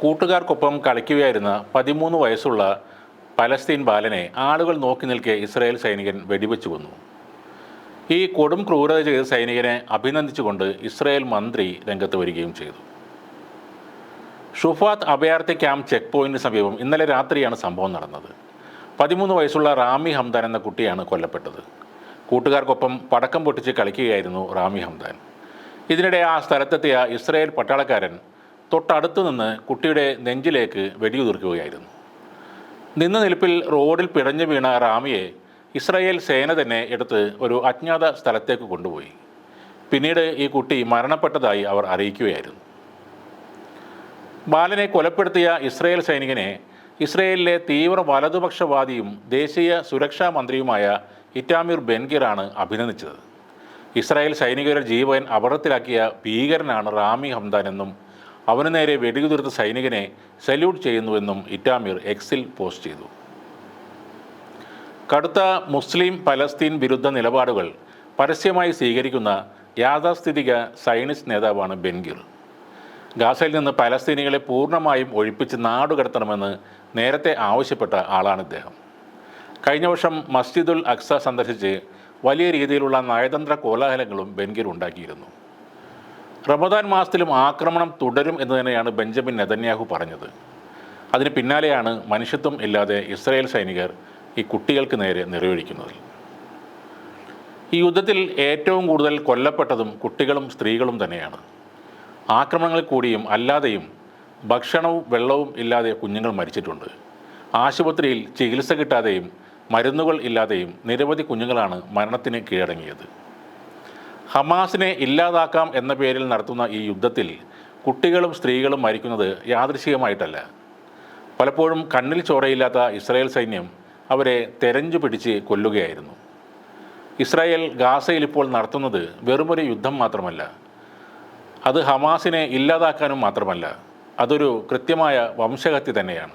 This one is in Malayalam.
കൂട്ടുകാർക്കൊപ്പം കളിക്കുകയായിരുന്ന പതിമൂന്ന് വയസ്സുള്ള പലസ്തീൻ ബാലനെ ആളുകൾ നോക്കി നിൽക്കെ ഇസ്രായേൽ സൈനികൻ വെടിവെച്ചു കൊന്നു. ഈ കൊടും ക്രൂരത ചെയ്ത സൈനികനെ അഭിനന്ദിച്ചുകൊണ്ട് ഇസ്രായേൽ മന്ത്രി രംഗത്ത് വരികയും ചെയ്തു. ഷുഫാത്ത് അഭയാർത്ഥി ക്യാമ്പ് ചെക്ക് പോയിന്റിന് സമീപം ഇന്നലെ രാത്രിയാണ് സംഭവം നടന്നത്. പതിമൂന്ന് വയസ്സുള്ള റാമി ഹംദാൻ എന്ന കുട്ടിയാണ് കൊല്ലപ്പെട്ടത്. കൂട്ടുകാർക്കൊപ്പം പടക്കം പൊട്ടിച്ച് കളിക്കുകയായിരുന്നു റാമി ഹംദാൻ. ഇതിനിടെ ആ സ്ഥലത്തെത്തിയ ഇസ്രായേൽ പട്ടാളക്കാരൻ തൊട്ടടുത്ത് നിന്ന് കുട്ടിയുടെ നെഞ്ചിലേക്ക് വെടിയുതിർക്കുകയായിരുന്നു നിന്ന നിൽപ്പിൽ റോഡിൽ പിടഞ്ഞു വീണ റാമിയെ ഇസ്രായേൽ സേന തന്നെ എടുത്ത് ഒരു അജ്ഞാത സ്ഥലത്തേക്ക് കൊണ്ടുപോയി. പിന്നീട് ഈ കുട്ടി മരണപ്പെട്ടതായി അവർ അറിയിക്കുകയായിരുന്നു. ബാലനെ കൊലപ്പെടുത്തിയ ഇസ്രായേൽ സൈനികനെ ഇസ്രായേലിലെ തീവ്ര വലതുപക്ഷവാദിയും ദേശീയ സുരക്ഷാ മന്ത്രിയുമായ ഇറ്റാമിർ ബെൻഗിറാണ് അഭിനന്ദിച്ചത്. ഇസ്രായേൽ സൈനികരുടെ ജീവൻ അപകടത്തിലാക്കിയ ഭീകരനാണ് റാമി ഹംദാൻ എന്നും അവന് നേരെ വെടിയുതിർത്ത സൈനികനെ സല്യൂട്ട് ചെയ്യുന്നുവെന്നും ഇറ്റാമീർ എക്സിൽ പോസ്റ്റ് ചെയ്തു. കടുത്ത മുസ്ലിം പലസ്തീൻ വിരുദ്ധ നിലപാടുകൾ പരസ്യമായി സ്വീകരിക്കുന്ന യാഥാസ്ഥിതിക സൈനിസ്റ്റ് നേതാവാണ് ബെൻഗിർ. ഗാസയിൽ നിന്ന് പലസ്തീനികളെ പൂർണമായും ഒഴിപ്പിച്ച് നാടുകടത്തണമെന്ന് നേരത്തെ ആവശ്യപ്പെട്ട ആളാണ് ഇദ്ദേഹം. കഴിഞ്ഞ വർഷം മസ്ജിദുൽ അക്സ സന്ദർശിച്ച് വലിയ രീതിയിലുള്ള നയതന്ത്ര കോലാഹലങ്ങളും ബെൻഗിർ ഉണ്ടാക്കിയിരുന്നു. റമദാൻ മാസത്തിലും ആക്രമണം തുടരും എന്ന് തന്നെയാണ് ബെഞ്ചമിൻ നെതന്യാഹു പറഞ്ഞത്. അതിന് പിന്നാലെയാണ് മനുഷ്യത്വം ഇല്ലാതെ ഇസ്രായേൽ സൈനികർ ഈ കുട്ടികൾക്ക് നേരെ നിറയൊഴിക്കുന്നത്. ഈ യുദ്ധത്തിൽ ഏറ്റവും കൂടുതൽ കൊല്ലപ്പെട്ടതും കുട്ടികളും സ്ത്രീകളും തന്നെയാണ്. ആക്രമണങ്ങളിൽ കൂടിയും അല്ലാതെയും ഭക്ഷണവും വെള്ളവും ഇല്ലാതെ കുഞ്ഞുങ്ങൾ മരിച്ചിട്ടുണ്ട്. ആശുപത്രിയിൽ ചികിത്സ കിട്ടാതെയും മരുന്നുകൾ ഇല്ലാതെയും നിരവധി കുഞ്ഞുങ്ങളാണ് മരണത്തിന് കീഴടങ്ങിയത്. ഹമാസിനെ ഇല്ലാതാക്കാം എന്ന പേരിൽ നടത്തുന്ന ഈ യുദ്ധത്തിൽ കുട്ടികളും സ്ത്രീകളും മരിക്കുന്നത് യാദൃശികമായിട്ടല്ല. പലപ്പോഴും കണ്ണിൽ ചോരയില്ലാത്ത ഇസ്രായേൽ സൈന്യം അവരെ തെരഞ്ഞു പിടിച്ച് കൊല്ലുകയായിരുന്നു. ഇസ്രായേൽ ഗാസയിൽ ഇപ്പോൾ നടത്തുന്നത് വെറുമൊരു യുദ്ധം മാത്രമല്ല. അത് ഹമാസിനെ ഇല്ലാതാക്കാനും മാത്രമല്ല. അതൊരു കൃത്യമായ വംശഹത്യ തന്നെയാണ്.